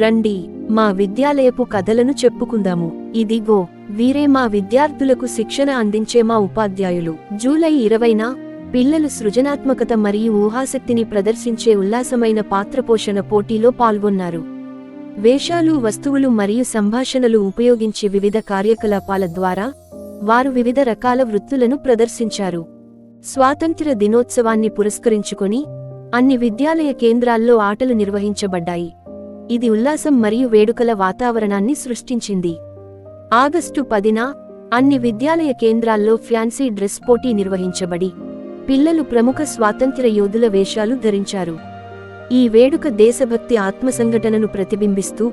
రండి మా విద్యాలయపు కథలను చెప్పుకుందాము. ఇదిగో వీరే మా విద్యార్థులకు శిక్షణ అందించే మా ఉపాధ్యాయులు. జూలై ఇరవైన పిల్లలు సృజనాత్మకత మరియు ఊహాశక్తిని ప్రదర్శించే ఉల్లాసమైన పాత్రపోషణ పోటీలో పాల్గొన్నారు. వేషాలు వస్తువులు మరియు సంభాషణలు ఉపయోగించి వివిధ కార్యకలాపాల ద్వారా వారు వివిధ రకాల వృత్తులను ప్రదర్శించారు. స్వాతంత్ర్య దినోత్సవాన్ని పురస్కరించుకొని అన్ని విద్యాలయ కేంద్రాల్లో ఆటలు నిర్వహించబడ్డాయి. ఇది ఉల్లాసం మరియు వేడుకల వాతావరణాన్ని సృష్టించింది. ఆగస్టు పదిన అన్ని విద్యాలయ కేంద్రాల్లో ఫ్యాన్సీ డ్రెస్ పోటీ నిర్వహించబడి పిల్లలు ప్రముఖ స్వాతంత్ర్య యోధుల వేషాలు ధరించారు. ఈ వేడుక దేశభక్తి ఆత్మసంఘటనను ప్రతిబింబిస్తూ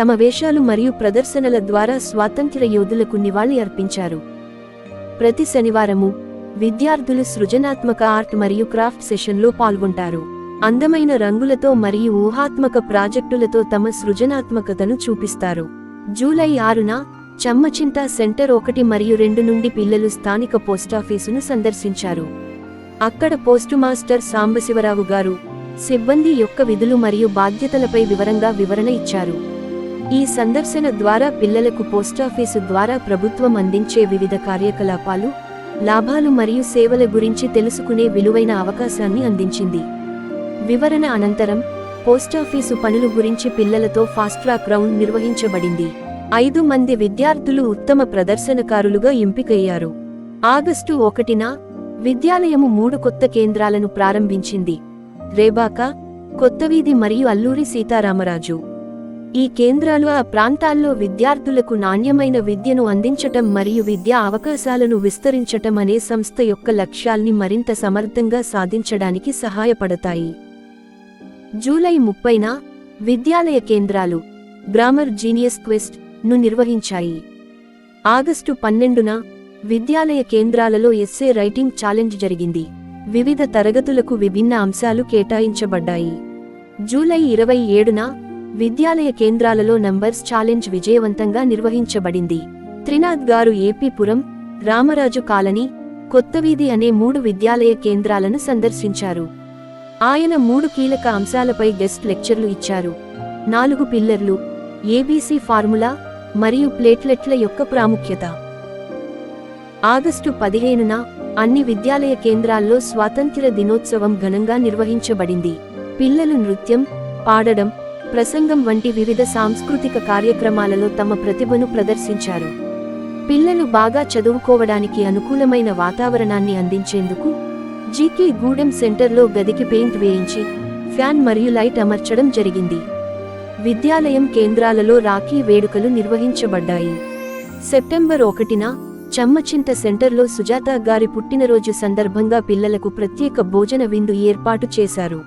తమ వేషాలు మరియు ప్రదర్శనల ద్వారా స్వాతంత్ర్య యోధులకు నివాళి అర్పించారు. ప్రతి శనివారము విద్యార్థులు సృజనాత్మక ఆర్ట్ మరియు క్రాఫ్ట్ సెషన్లో పాల్గొంటారు. అందమైన రంగులతో మరియు ఊహాత్మక ప్రాజెక్టులతో తమ సృజనాత్మకతను చూపిస్తారు. జూలై ఆరున చమ్మచింత సెంటర్ ఒకటి మరియు రెండు నుండి పిల్లలు స్థానిక పోస్టాఫీసును సందర్శించారు. అక్కడ పోస్టు మాస్టర్ సాంబశివరావు గారు సిబ్బంది యొక్క విధులు మరియు బాధ్యతలపై వివరంగా వివరణ ఇచ్చారు. ఈ సందర్శన ద్వారా పిల్లలకు పోస్టాఫీసు ద్వారా ప్రభుత్వం అందించే వివిధ కార్యకలాపాలు లాభాలు మరియు సేవల గురించి తెలుసుకునే విలువైన అవకాశాన్ని అందించింది. వివరణ అనంతరం పోస్టాఫీసు పనులు గురించి పిల్లలతో ఫాస్ట్ ట్రాక్ రౌండ్ నిర్వహించబడింది. ఐదు మంది విద్యార్థులు ఉత్తమ ప్రదర్శనకారులుగా ఎంపికయ్యారు. ఆగస్టు ఒకటిన విద్యాలయము మూడు కొత్త కేంద్రాలను ప్రారంభించింది. రేబాక కొత్తవీధి మరియు అల్లూరి సీతారామరాజు. ఈ కేంద్రాలు ఆ ప్రాంతాల్లో విద్యార్థులకు నాణ్యమైన విద్యను అందించటం మరియు విద్యా అవకాశాలను విస్తరించటం అనే సంస్థ యొక్క లక్ష్యాల్ని మరింత సమర్థంగా సాధించడానికి సహాయపడతాయి. జూలై ముప్పైన విద్యాలయ కేంద్రాలు గ్రామర్ జీనియస్ క్వెస్ట్ను నిర్వహించాయి. ఆగస్టు పన్నెండున విద్యాలయ కేంద్రాలలో ఎస్సే రైటింగ్ ఛాలెంజ్ జరిగింది. వివిధ తరగతులకు విభిన్న అంశాలు కేటాయించబడ్డాయి. జూలై ఇరవై ఏడున విద్యాలయ కేంద్రాలలో నంబర్స్ ఛాలెంజ్ విజయవంతంగా నిర్వహించబడింది. త్రినాథ్ గారు ఏపీపురం రామరాజు కాలనీ కొత్తవీధి అనే మూడు విద్యాలయ కేంద్రాలను సందర్శించారు. ఆయన మూడు కీలక అంశాలపై గెస్ట్ లెక్చర్లు ఇచ్చారు. నాలుగు పిల్లర్లు ఏబీసీ ఫార్ములా మరియు ప్లేట్లెట్ల యొక్క ప్రాముఖ్యత. ఆగస్టు పదిహేనున అన్ని విద్యాలయ కేంద్రాల్లో స్వాతంత్ర దినోత్సవం ఘనంగా నిర్వహించబడింది. పిల్లలు నృత్యం పాడడం ప్రసంగం వంటి వివిధ సాంస్కృతిక కార్యక్రమాలలో తమ ప్రతిభను ప్రదర్శించారు. పిల్లలు బాగా చదువుకోవడానికి అనుకూలమైన వాతావరణాన్ని అందించేందుకు జీకే గూడెం సెంటర్లో గదికి పెయింట్ వేయించి ఫ్యాన్ మరియు లైట్ అమర్చడం జరిగింది. విద్యాలయం కేంద్రాలలో రాఖీ వేడుకలు నిర్వహించబడ్డాయి. సెప్టెంబర్ ఒకటిన చమ్మచింత సెంటర్లో సుజాత గారి పుట్టినరోజు సందర్భంగా పిల్లలకు ప్రత్యేక భోజన విందు ఏర్పాటు చేశారు.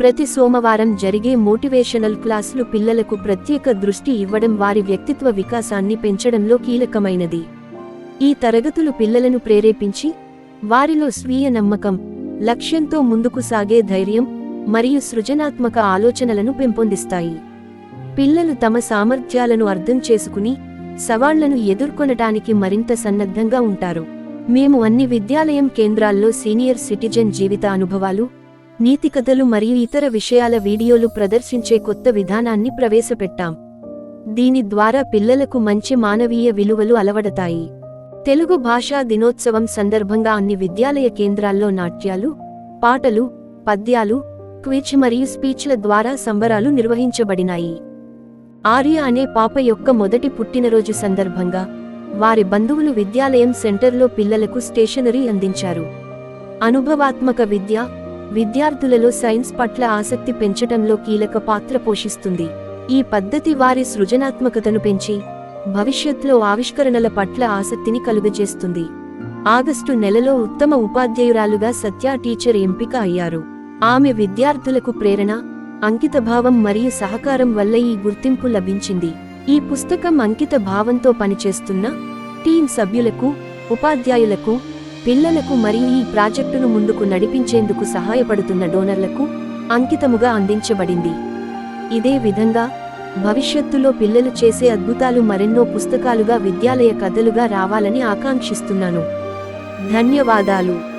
ప్రతి సోమవారం జరిగే మోటివేషనల్ క్లాసులు పిల్లలకు ప్రత్యేక దృష్టి ఇవ్వడం వారి వ్యక్తిత్వ వికాసాన్ని పెంచడంలో కీలకమైనది. ఈ తరగతులు పిల్లలను ప్రేరేపించి వారిలో స్వీయ నమ్మకం లక్ష్యంతో ముందుకు సాగే ధైర్యం మరియు సృజనాత్మక ఆలోచనలను పెంపొందిస్తాయి. పిల్లలు తమ సామర్థ్యాలను అర్థం చేసుకుని సవాళ్ళను ఎదుర్కొనటానికి మరింత సన్నద్ధంగా ఉంటారు. మేము అన్ని విద్యాలయం కేంద్రాల్లో సీనియర్ సిటిజన్ జీవిత అనుభవాలు నీతి కథలు మరియు ఇతర విషయాల వీడియోలు ప్రదర్శించే కొత్త విధానాన్ని ప్రవేశపెట్టాం. దీని ద్వారా పిల్లలకు మంచి మానవీయ విలువలు అలవడతాయి. తెలుగు భాషా దినోత్సవం సందర్భంగా అన్ని విద్యాలయ కేంద్రాల్లో నాట్యాలు పాటలు పద్యాలు క్విచ్ మరియు స్పీచ్ల ద్వారా సంబరాలు నిర్వహించబడినాయి. ఆర్య అనే పాప యొక్క మొదటి పుట్టినరోజు సందర్భంగా వారి బంధువులు విద్యాలయం సెంటర్లో పిల్లలకు స్టేషనరీ అందించారు. అనుభవాత్మక విద్య విద్యార్థులలో సైన్స్ పట్ల ఆసక్తి పెంచటంలో కీలక పాత్ర పోషిస్తుంది. ఈ పద్ధతి వారి సృజనాత్మకతను పెంచి భవిష్యత్తులో ఆవిష్కరణల పట్ల ఆసక్తిని కలుగజేస్తుంది. ఆగస్టు నెలలో ఉత్తమ ఉపాధ్యాయురాలుగా సత్య టీచర్ ఎంపిక అయ్యారు. ఆమె విద్యార్థులకు ప్రేరణ అంకితభావం మరియు సహకారం వల్ల ఈ గుర్తింపు లభించింది. ఈ పుస్తకం అంకిత భావంతో పనిచేస్తున్న టీం సభ్యులకు ఉపాధ్యాయులకు పిల్లలకు మరియు ఈ ప్రాజెక్టును ముందుకు నడిపించేందుకు సహాయపడుతున్న డోనర్లకు అంకితముగా అందించబడింది. ఇదే విధంగా భవిష్యత్తులో పిల్లలు చేసే అద్భుతాలు మరెన్నో పుస్తకాలుగా విద్యాలయ కథలుగా రావాలని ఆకాంక్షిస్తున్నాను. ధన్యవాదాలు.